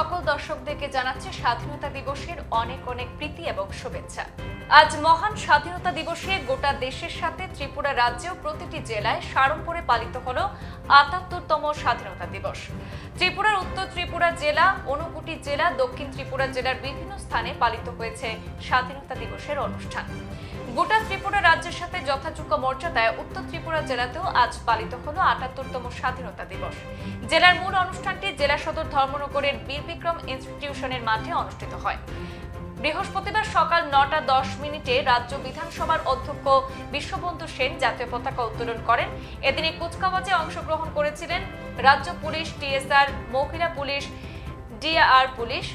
সকল দর্শকদেরকে জানাচ্ছি স্বাধীনতা দিবসের অনেক অনেক প্রীতি এবং শুভেচ্ছা। আজ মহান স্বাধীনতা দিবসে গোটা দেশের সাথে ত্রিপুরা রাজ্যেও প্রতিটি জেলায় সাড়ম্বরে পালিত হল আটাত্তরতম স্বাধীনতা দিবস। ত্রিপুরার উত্তর ত্রিপুরা জেলা, ঊনকোটি জেলা, দক্ষিণ ত্রিপুরা জেলার বিভিন্ন স্থানে পালিত হয়েছে স্বাধীনতা দিবসের অনুষ্ঠান। গোটা ত্রিপুরা রাজ্যের সাথে যথাযোগ্য মর্যাদায় উত্তর ত্রিপুরা জেলাতেও আজ পালিত হলো আটাত্তরতম স্বাধীনতা দিবস। জেলার মূল অনুষ্ঠানটি জেলা সদর ধর্মনগরের বীর বিক্রম ইনস্টিটিউশনের মাঠে অনুষ্ঠিত হয়। বৃহস্পতিবার সকাল নটা দশ মিনিটে রাজ্য বিধানসভার অধ্যক্ষ বিশ্ববন্ধু সেন জাতীয় পতাকা উত্তোলন করেন। এদিনে কুচকাওয়াজে অংশগ্রহণ করেছিলেন রাজ্য পুলিশ, টিএসআর মহিলা পুলিশ ডিআর পুলিশ,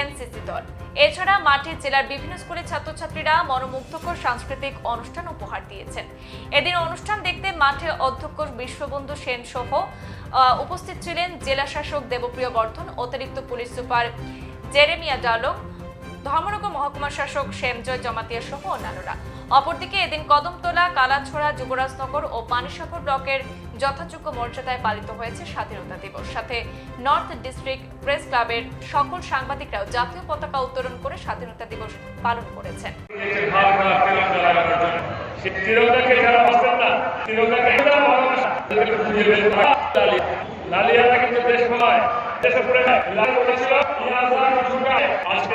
এনসিসি দল। এছাড়া মাঠে জেলার বিভিন্ন স্কুলের ছাত্রছাত্রীরা মনোমুগ্ধকর সাংস্কৃতিক অনুষ্ঠান উপহার দিয়েছেন। এদিন অনুষ্ঠান দেখতে মাঠে অধ্যক্ষ বিশ্ববন্ধু সেন সহ উপস্থিত ছিলেন জেলা শাসক দেবপ্রিয় বর্ধন, অতিরিক্ত police super Jeremiah Darlong Dharmanagar মহকুমা শাসক শ্যামজয় জমাতিয়া সহ অন্যান্যরা। অপরদিকে এদিন কদমতলা, কালাছড়া, যুবরাজনগর ও পানিসাগর ব্লকের যথাযোগ্য মর্যাদায় পালিত হয়েছে স্বাধীনতা দিবস। সাথে নর্থ ডিস্ট্রিক্ট প্রেস ক্লাবের সকল সাংবাদিকরাও জাতীয় পতাকা উত্তোলন করে স্বাধীনতা দিবস পালন করেছেন। আজকে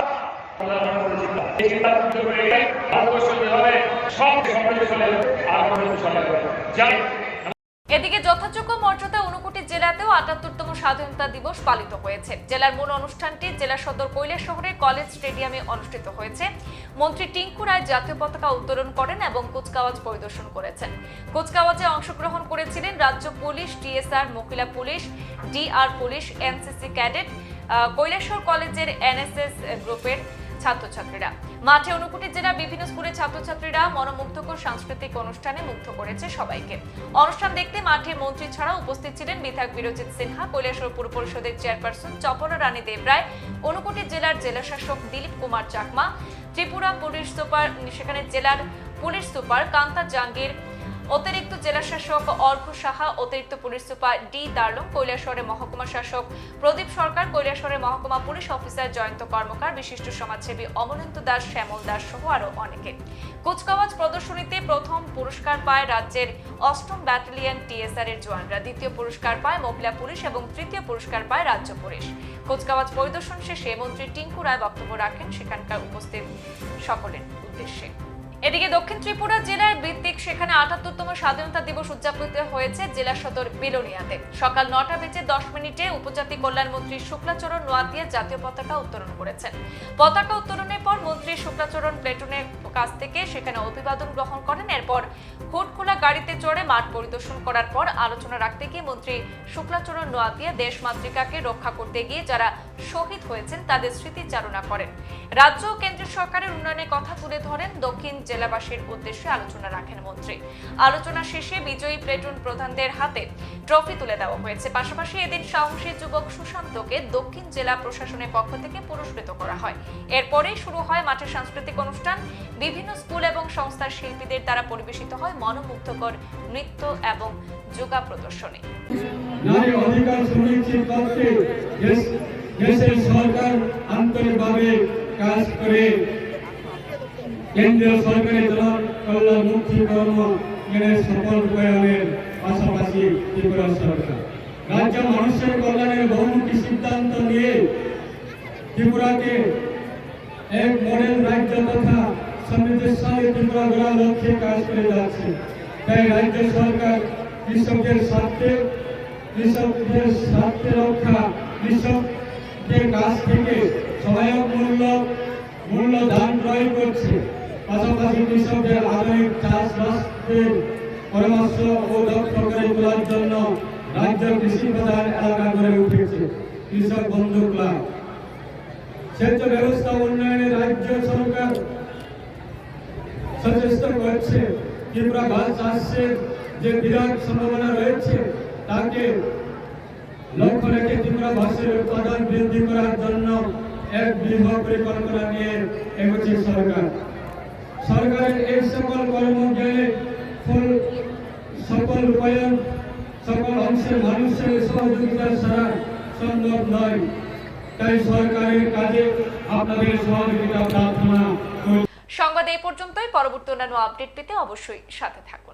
এদিকে যথাযোগ্য মর্যাদা ঊনকোটি জেলাতেও আটাত্তরতম স্বাধীনতা দিবস পালিত হয়েছে। জেলার মূল অনুষ্ঠানটি জেলা সদর কৈলাস শহরের কলেজ স্টেডিয়ামে অনুষ্ঠিত হয়েছে। মন্ত্রী টিঙ্কু রায় জাতীয় পতাকা উত্তোলন করেন এবং কুচকাওয়াজ পরিদর্শন করেছেন। কুচকাওয়াজে অংশগ্রহণ করেছিলেন রাজ্য পুলিশ টিএসআর মহিলা police DR police NCC cadet uh, Kailashahar কলেজের এনএসএস গ্রুপের ছাত্রছাত্রীরা। মাঠে ঊনকোটি জেলার বিভিন্ন স্কুলের ছাত্রছাত্রীরা মনোমুগ্ধকর সাংস্কৃতিক অনুষ্ঠানে মুগ্ধ করেছে সবাইকে। অনুষ্ঠান দেখতে মাঠে মন্ত্রী ছাড়া উপস্থিত ছিলেন বিধায়ক বিরজিৎ সিনহা কৈলাসর পুর পরিষদের চেয়ারপারসন চপলা রানী দেবরায় অনুকুটি জেলার জেলাশাসক দিলীপ কুমার চাকমা, ত্রিপুরা পুলিশ সুপার, সেখানে জেলার পুলিশ সুপার কান্তা জাঙ্গির অতিরিক্ত জেলা শাসক অর্ঘ সাহা, অতিরিক্ত পুলিশ সুপার ডি দার্লং কৈলাসহরের মহকুমা শাসক প্রদীপ সরকার, কৈলাসহরের মহকুমা পুলিশ অফিসার জয়ন্ত কর্মকার, বিশিষ্ট সমাজসেবী অমলেন্দু দাস, শ্যামল দাস সহ আরও অনেকে। কুচকাওয়াজ প্রদর্শনীতে প্রথম পুরস্কার পায় রাজ্যের অষ্টম ব্যাটালিয়ন টিএসআর এর জওয়ানরা, দ্বিতীয় পুরস্কার পায় মহিলা পুলিশ এবং তৃতীয় পুরস্কার পায় রাজ্য পুলিশ। কুচকাওয়াজ পরিদর্শন শেষে মন্ত্রী টিঙ্কু রায় বক্তব্য রাখেন সেখানকার উপস্থিত সকলের উদ্দেশ্যে। এদিকে দক্ষিণ ত্রিপুরা জেলার ভিত্তিক সেখানে আটাত্তরতম স্বাধীনতা দিবস উদযাপিত হয়েছে জেলা সদর বিলোনিয়াতে সকাল নটা বেজে দশ মিনিটে উপজাতি কল্যাণ মন্ত্রী শুক্লাচরণ নোয়াতিয়া জাতীয় পতাকা উত্তোলন করেছেন। পতাকা উত্তোলনের পর মন্ত্রী শুক্লাচরণ প্লেটুনের কাছ থেকে সেখানে অভিবাদন গ্রহণ করেন। এরপর হুট খোলা গাড়িতে চড়ে মাঠ পরিদর্শন করার পর আলোচনা রাখতে গিয়ে মন্ত্রী শুক্লাচরণ নোয়াতিয়া দেশ মাতৃকাকে রক্ষা করতে গিয়ে যারা শহীদ হয়েছেন, তাদের স্মৃতিচারণা করেন। রাজ্য ও কেন্দ্রীয় সরকারের উন্নয়নের কথা তুলে ধরেন দক্ষিণ জেলাবাসীর উদ্দেশ্যে আলোচনা রাখেন মন্ত্রী। আলোচনা শেষে বিজয়ী প্লেটুন প্রধানদের হাতে ট্রফি তুলে দেওয়া হয়েছে। পাশাপাশি এদিন সাহসী যুবক সুশান্তকে দক্ষিণ জেলা প্রশাসনের পক্ষ থেকে পুরস্কৃত করা হয়। এরপরেই শুরু হয় মাঠের সাংস্কৃতিক অনুষ্ঠান। বিভিন্ন স্কুল এবং সংস্থার শিল্পীদের দ্বারা পরিবেশিত হয় মনোমুগ্ধকর নৃত্য এবং যোগা প্রদর্শনী। নারী অধিকার সুনিশ্চিত করতে দেশের সরকার আন্তরিকভাবে কাজ করে কেন্দ্রীয় সরকারের জনকল্যাণমুখী কর্ম এর সফল রূপায়ণের পাশাপাশি ত্রিপুরা সরকার। রাজ্য মানুষের কল্যাণের বহুমুখী সিদ্ধান্ত নিয়ে ত্রিপুরাকে এক মডেল রাজ্য তথা সমৃদ্ধশালী ত্রিপুরা গড়ার লক্ষ্যে কাজ করে যাচ্ছে। তাই রাজ্য সরকার কৃষকদের স্বার্থে কৃষকদের স্বার্থে রক্ষা কৃষকদের কাছ থেকে সহায়ক মূল্য মূল্য দান ক্রয় করছে। পাশাপাশি কৃষকদের আধুনিক চাষবাসের পরামর্শ ও দক্ষ করে তোলার জন্য রাজ্য কৃষি প্রধান এলাকা গড়ে উঠেছে। কৃষক বন্ধু ক্লাব। সেচ ব্যবস্থা উন্নয়নে রাজ্য সরকার সচেষ্ট করছে। ত্রিপুরা গাছ চাষের যে বিরাট সম্ভাবনা রয়েছে, তাকে লক্ষ্য রেখে ত্রিপুরা উৎপাদন বৃদ্ধি করার জন্য এক বৃহৎ পরিকল্পনা নিয়ে এগোচ্ছে সরকার। সরকারের এই সকল ফল রূপায়ণ, সকল অংশের মানুষের সহযোগিতা ছাড়া সম্ভব নয়। তাই সরকারের কাজে আপনাদের সহযোগিতা প্রার্থনা সংবাদ এই পর্যন্তই। পরবর্তী অন্যান্য আপডেট পেতে অবশ্যই সাথে থাকুন।